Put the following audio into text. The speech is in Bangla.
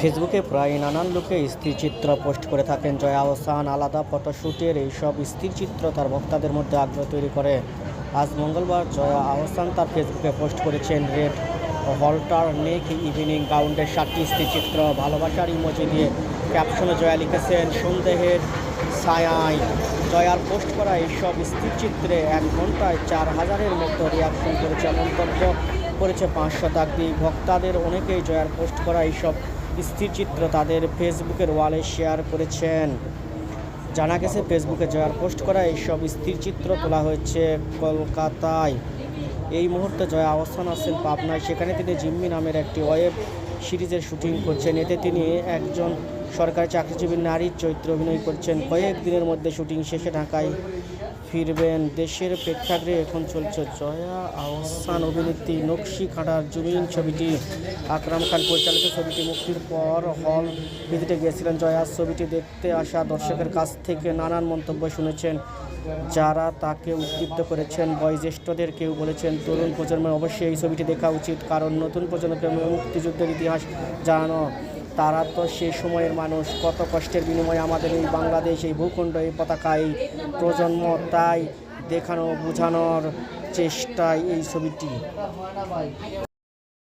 ফেসবুকে প্রায় নানান লোকে স্থিরচিত্র পোস্ট করে থাকেন। জয়া আহসান, আলাদা ফটোশ্যুটের এইসব স্থিরচিত্র তার ভক্তাদের মধ্যে আগ্রহ তৈরি করে। আজ মঙ্গলবার জয়া আহসান তার ফেসবুকে পোস্ট করেছেন, রেড হল্টার নেক ইভিনিং গাউন্ডের সাতটি স্থিরচিত্র, ভালোবাসার ইমোজি দিয়ে ক্যাপশনে জয়া লিখেছেন, সন্দেহের ছায়ায়। জয়ার পোস্ট করা এইসব স্থিরচিত্রে এক ঘন্টায় চার হাজারের মতো রিয়াকশন করেছে। মন্তব্য করেছে পাঁচ শতাব্দী। ভক্তাদের অনেকেই জয়ার পোস্ট করা এইসব স্থিরচিত্র তাদের ফেসবুকের ওয়ালে শেয়ার করেছেন। জানা গেছে, ফেসবুকে জয়ার পোস্ট করা এইসব স্থিরচিত্র তোলা হয়েছে কলকাতায়। এই মুহূর্তে জয়া অবস্থান আছেন পাবনায়। সেখানে তিনি জিম্মি নামের একটি ওয়েব সিরিজের শুটিং করছেন। এতে তিনি একজন সরকারি চাকরিজীবী নারীর চরিত্রে অভিনয় করছেন। কয়েক দিনের মধ্যে শুটিং শেষে ঢাকায় ফিরবেন দেশের প্রেক্ষাগৃহে। এখন চলছে জয়া আহসান অভিনেত্রী নকশি খাঁড়ার জুমিন ছবিটি। আকরাম খান পরিচালিত ছবিটি মুক্তির পর হল ভিজিটে গিয়েছিলেন জয়া। ছবিটি দেখতে আসা দর্শকের কাছ থেকে নানান মন্তব্য শুনেছেন। যারা তাকে উদ্দীপ্ত করেছেন, বয়োজ্যেষ্ঠদের কেউ বলেছেন, তরুণ প্রজন্মের অবশ্যই এই ছবিটি দেখা উচিত। কারণ নতুন প্রজন্মকে মুক্তিযুদ্ধের ইতিহাস জানানো তারা তো সেই সময়ের মানুষ, কত কষ্টের বিনিময়ে আমাদের এই বাংলাদেশ, এই ভূখণ্ড, এই পতাকা, এই প্রজন্ম, তাই দেখানো, বোঝানোর চেষ্টায় এই ছবিটি।